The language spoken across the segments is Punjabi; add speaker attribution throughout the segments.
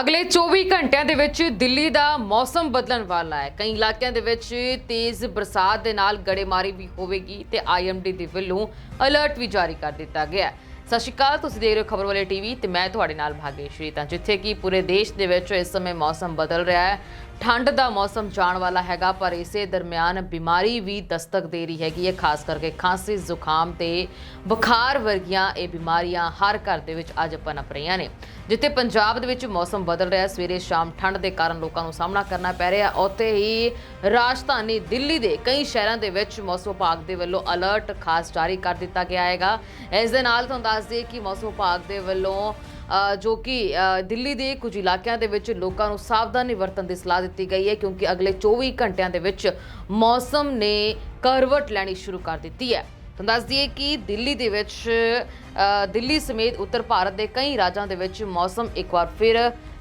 Speaker 1: ਅਗਲੇ 24 ਘੰਟਿਆਂ ਦੇ ਵਿੱਚ ਦਿੱਲੀ ਦਾ ਮੌਸਮ ਬਦਲਣ ਵਾਲਾ ਹੈ। ਕਈ ਇਲਾਕਿਆਂ ਦੇ ਵਿੱਚ ਤੇਜ਼ ਬਰਸਾਤ ਦੇ ਨਾਲ ਗੜੇਮਾਰੀ ਵੀ ਹੋਵੇਗੀ ਤੇ ਆਈਐਮਡੀ ਦੇ ਵੱਲੋਂ ਅਲਰਟ ਵੀ ਜਾਰੀ ਕਰ ਦਿੱਤਾ ਗਿਆ ਹੈ। ਸਤਿ ਸ਼੍ਰੀ ਅਕਾਲ, ਤੁਸੀਂ ਦੇਖ ਰਹੇ ਹੋ ਖਬਰ ਵਾਲੇ ਟੀਵੀ ਤੇ ਮੈਂ ਤੁਹਾਡੇ ਨਾਲ ਭਾਗੇਸ਼ਰੀ। ਤਾਂ ਜਿੱਥੇ ਕਿ ਪੂਰੇ ਦੇਸ਼ ਦੇ ਵਿੱਚ ਇਸ ਸਮੇਂ ਮੌਸਮ ਬਦਲ ਰਿਹਾ ਹੈ। ਠੰਡ ਦਾ ਮੌਸਮ ਜਾਣ ਵਾਲਾ ਹੈਗਾ, ਪਰ ਇਸੇ ਦਰਮਿਆਨ ਬਿਮਾਰੀ ਵੀ ਦਸਤਕ ਦੇ ਰਹੀ ਹੈਗੀ ਹੈ, ਖਾਸ ਕਰਕੇ ਖਾਂਸੀ ਜ਼ੁਕਾਮ ਤੇ ਬੁਖਾਰ ਵਰਗੀਆਂ ਇਹ ਬਿਮਾਰੀਆਂ ਹਰ ਘਰ ਦੇ ਵਿੱਚ ਅੱਜ ਪਨਪ ਰਹੀਆਂ ਨੇ। ਜਿੱਥੇ ਪੰਜਾਬ ਦੇ ਵਿੱਚ ਮੌਸਮ ਬਦਲ ਰਿਹਾ ਹੈ, ਸਵੇਰੇ ਸ਼ਾਮ ਠੰਡ ਦੇ ਕਾਰਨ ਲੋਕਾਂ ਨੂੰ ਸਾਹਮਣਾ ਕਰਨਾ ਪੈ ਰਿਹਾ ਉੱਥੇ ਹੀ ਰਾਜਧਾਨੀ ਦਿੱਲੀ ਦੇ ਕਈ ਸ਼ਹਿਰਾਂ ਦੇ ਵਿੱਚ ਮੌਸਮ ਵਿਭਾਗ ਦੇ ਵੱਲੋਂ ਅਲਰਟ, ਖਾਸ ਜਾਰੀ ਕਰ ਦਿੱਤਾ ਗਿਆ ਹੈਗਾ। ਇਸ ਦੇ ਨਾਲ ਤੁਹਾਨੂੰ ਦੱਸ ਦਈਏ ਕਿ ਮੌਸਮ ਵਿਭਾਗ ਦੇ ਵੱਲੋਂ ਜੋ ਕਿ ਦਿੱਲੀ ਦੇ ਕੁਝ ਇਲਾਕਿਆਂ ਦੇ ਵਿੱਚ ਲੋਕਾਂ ਨੂੰ ਸਾਵਧਾਨੀ ਵਰਤਣ ਦੀ ਸਲਾਹ ਦਿੱਤੀ ਗਈ ਹੈ ਕਿਉਂਕਿ ਅਗਲੇ 24 ਘੰਟਿਆਂ ਦੇ ਵਿੱਚ ਮੌਸਮ ਨੇ ਕਰਵਟ ਲੈਣੀ ਸ਼ੁਰੂ ਕਰ ਦਿੱਤੀ ਹੈ। ਤੁਹਾਨੂੰ ਦੱਸ ਦਈਏ ਕਿ ਦਿੱਲੀ ਦੇ ਵਿੱਚ ਦਿੱਲੀ ਸਮੇਤ ਉੱਤਰ ਭਾਰਤ ਦੇ ਕਈ ਰਾਜਾਂ ਦੇ ਵਿੱਚ ਮੌਸਮ ਇੱਕ ਵਾਰ ਫਿਰ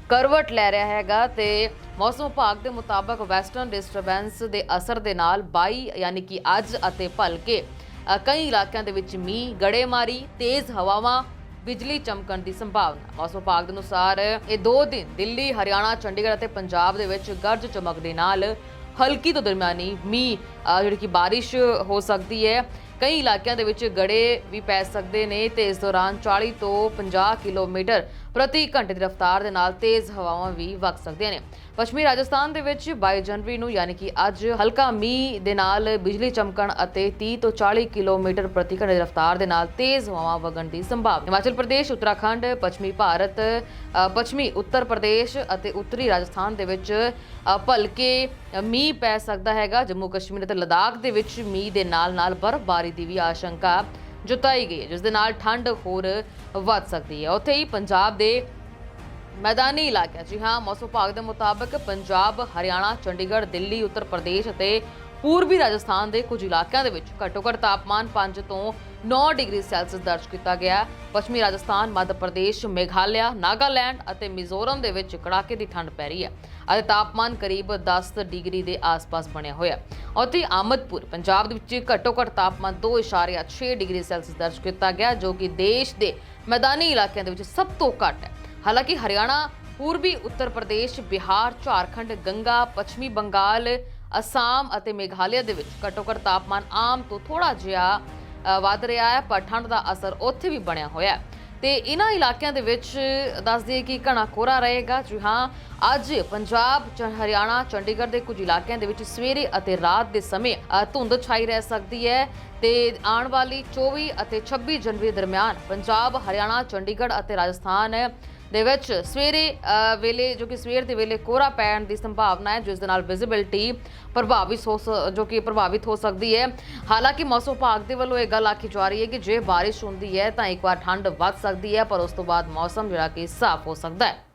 Speaker 1: ਕਰਵਟ ਲੈ ਰਿਹਾ ਹੈਗਾ ਤੇ ਮੌਸਮ ਵਿਭਾਗ ਦੇ ਮੁਤਾਬਕ ਵੈਸਟਰਨ ਡਿਸਟਰਬੈਂਸ ਦੇ ਅਸਰ ਦੇ ਨਾਲ 22 ਯਾਨੀ ਕਿ ਅੱਜ ਅਤੇ ਭਲਕੇ ਕਈ ਇਲਾਕਿਆਂ ਦੇ ਵਿੱਚ ਮੀਂਹ, ਗੜੇਮਾਰੀ, ਤੇਜ਼ ਹਵਾਵਾਂ ਬਿਜਲੀ ਚਮਕਣ ਦੀ ਸੰਭਾਵਨਾ। ਮੌਸਮ ਵਿਭਾਗ ਦੇ ਅਨੁਸਾਰ ਇਹ ਦੋ ਦਿਨ ਦਿੱਲੀ, ਹਰਿਆਣਾ, ਚੰਡੀਗੜ੍ਹ ਅਤੇ ਪੰਜਾਬ ਦੇ ਵਿੱਚ ਗਰਜ ਚਮਕ ਦੇ ਨਾਲ ਹਲਕੀ ਤੋਂ ਦਰਮਿਆਨੀ ਮੀਂਹ ਜਿਹੜੀ ਕਿ ਬਾਰਿਸ਼ ਹੋ ਸਕਦੀ ਹੈ। ਕਈ ਇਲਾਕਿਆਂ ਦੇ ਵਿੱਚ ਗੜੇ ਵੀ ਪੈ ਸਕਦੇ ਨੇ ਤੇ ਇਸ ਦੌਰਾਨ 40 ਤੋਂ 50 ਕਿਲੋਮੀਟਰ ਪ੍ਰਤੀ ਘੰਟੇ ਦੀ ਰਫ਼ਤਾਰ ਦੇ ਨਾਲ ਤੇਜ਼ ਹਵਾਵਾਂ ਵੀ ਵਗ ਸਕਦੀਆਂ ਨੇ। ਪੱਛਮੀ ਰਾਜਸਥਾਨ ਦੇ ਵਿੱਚ 22 ਜਨਵਰੀ ਨੂੰ ਯਾਨੀ ਕਿ ਅੱਜ ਹਲਕਾ ਮੀਂਹ ਦੇ ਨਾਲ ਬਿਜਲੀ ਚਮਕਣ ਅਤੇ 30 ਤੋਂ 40 ਕਿਲੋਮੀਟਰ ਪ੍ਰਤੀ ਘੰਟੇ ਦੀ ਰਫ਼ਤਾਰ ਦੇ ਨਾਲ ਤੇਜ਼ ਹਵਾਵਾਂ ਵਗਣ ਦੀ ਸੰਭਾਵਨਾ। ਹਿਮਾਚਲ ਪ੍ਰਦੇਸ਼, ਉੱਤਰਾਖੰਡ, ਪੱਛਮੀ ਭਾਰਤ ਪੱਛਮੀ ਉੱਤਰ ਪ੍ਰਦੇਸ਼ ਅਤੇ ਉੱਤਰੀ ਰਾਜਸਥਾਨ ਦੇ ਵਿੱਚ ਭਲਕੇ ਮੀਂਹ ਪੈ ਸਕਦਾ ਹੈਗਾ। ਜੰਮੂ ਕਸ਼ਮੀਰ ਅਤੇ ਲਦਾਖ ਦੇ ਵਿੱਚ ਮੀਂਹ ਦੇ ਨਾਲ ਨਾਲ ਬਰਫ਼ਬਾਰੀ ਦੀ ਵੀ ਆਸ਼ੰਕਾ ਜਤਾਈ ਗਈ ਹੈ, ਜਿਸ ਦੇ ਨਾਲ ਠੰਡ ਹੋਰ ਵੱਧ ਸਕਦੀ ਹੈ। ਉੱਥੇ ਹੀ ਪੰਜਾਬ ਦੇ ਮੈਦਾਨੀ ਇਲਾਕਿਆਂ ਜੀ ਹਾਂ, ਮੌਸਮ ਵਿਭਾਗ ਦੇ ਮੁਤਾਬਕ ਪੰਜਾਬ, ਹਰਿਆਣਾ, ਚੰਡੀਗੜ੍ਹ, ਦਿੱਲੀ, ਉੱਤਰ ਪ੍ਰਦੇਸ਼ ਅਤੇ ਪੂਰਬੀ ਰਾਜਸਥਾਨ ਦੇ ਕੁਝ ਇਲਾਕਿਆਂ ਦੇ ਵਿੱਚ ਘੱਟੋ-ਘੱਟ ਤਾਪਮਾਨ 5 ਤੋਂ 9 ਡਿਗਰੀ ਸੈਲਸੀਅਸ ਦਰਜ ਕੀਤਾ ਗਿਆ ਪੱਛਮੀ ਰਾਜਸਥਾਨ, ਮੱਧ ਪ੍ਰਦੇਸ਼, ਮੇਘਾਲਿਆ, ਨਾਗਾਲੈਂਡ ਅਤੇ ਮਿਜ਼ੋਰਮ ਦੇ ਵਿੱਚ ਕੜਾਕੇ ਦੀ ਠੰਡ ਪੈ ਰਹੀ ਹੈ ਅਤੇ ਤਾਪਮਾਨ ਕਰੀਬ 10 ਡਿਗਰੀ ਦੇ ਆਸ-ਪਾਸ ਬਣਿਆ ਹੋਇਆ ਹੈ। ਉੱਥੇ ਹੀ ਆਮਦਪੁਰ ਪੰਜਾਬ ਦੇ ਵਿੱਚ ਘੱਟੋ-ਘੱਟ ਤਾਪਮਾਨ 2.6 ਡਿਗਰੀ ਸੈਲਸੀਅਸ ਦਰਜ ਕੀਤਾ ਗਿਆ ਜੋ ਕਿ ਦੇਸ਼ ਦੇ ਮੈਦਾਨੀ ਇਲਾਕਿਆਂ ਦੇ ਵਿੱਚ ਸਭ ਤੋਂ ਘੱਟ ਹੈ। ਹਾਲਾਂਕਿ ਹਰਿਆਣਾ ਪੂਰਬੀ ਉੱਤਰ ਪ੍ਰਦੇਸ਼ ਬਿਹਾਰ ਝਾਰਖੰਡ ਗੰਗਾ ਪੱਛਮੀ ਬੰਗਾਲ ਅਸਾਮ ਅਤੇ ਮੇਘਾਲਿਆ ਦੇ ਵਿੱਚ ਘੱਟੋ-ਘੱਟ ਤਾਪਮਾਨ ਆਮ ਤੋਂ ਥੋੜਾ ਜਿਹਾ ਅ, ਵੱਧ ਰਿਹਾ ਹੈ ਪਰ ਠੰਡ ਦਾ ਅਸਰ ਉੱਥੇ ਵੀ ਬਣਿਆ ਹੋਇਆ ਹੈ। ਤੇ ਇਹਨਾਂ ਇਲਾਕਿਆਂ ਦੇ ਵਿੱਚ ਦੱਸ ਦਈਏ ਕਿ ਘਣਾ ਕੋਰਾ ਰਹੇਗਾ। ਜੀ ਹਾਂ, ਅੱਜ ਪੰਜਾਬ, ਚ- ਹਰਿਆਣਾ, ਚੰਡੀਗੜ੍ਹ ਦੇ ਕੁਝ ਇਲਾਕਿਆਂ ਦੇ ਵਿੱਚ ਸਵੇਰੇ ਅਤੇ ਰਾਤ ਦੇ ਸਮੇਂ ਧੁੰਦ ਛਾਈ ਰਹਿ ਸਕਦੀ ਹੈ ਤੇ ਆਉਣ ਵਾਲੀ 24 ਅਤੇ 26 ਜਨਵਰੀ ਦਰਮਿਆਨ ਪੰਜਾਬ, ਹਰਿਆਣਾ, ਚੰਡੀਗੜ੍ਹ ਅਤੇ ਰਾਜਸਥਾਨ ਦੇ ਵਿੱਚ ਸਵੇਰੇ ਵੇਲੇ ਜੋ ਕਿ ਸਵੇਰ ਦੇ ਵੇਲੇ ਕੋਹਰਾ ਪੈਣ ਦੀ ਸੰਭਾਵਨਾ ਹੈ, ਜਿਸ ਦੇ ਨਾਲ ਵਿਜ਼ਿਬਿਲਟੀ ਪ੍ਰਭਾਵਿਤ ਹੋ ਸ- ਜੋ ਕਿ ਪ੍ਰਭਾਵਿਤ ਹੋ ਸਕਦੀ ਹੈ। ਹਾਲਾਂਕਿ ਮੌਸਮ ਵਿਭਾਗ ਦੇ ਵੱਲੋਂ ਇਹ ਗੱਲ ਆਖੀ ਜਾ ਰਹੀ ਹੈ ਕਿ ਜੇ ਬਾਰਿਸ਼ ਹੁੰਦੀ ਹੈ ਤਾਂ ਇੱਕ ਵਾਰ ਠੰਡ ਵੱਧ ਸਕਦੀ ਹੈ, ਪਰ ਉਸ ਤੋਂ ਬਾਅਦ ਮੌਸਮ ਜਿਹੜਾ ਕਿ ਸਾਫ਼ ਹੋ ਸਕਦਾ ਹੈ।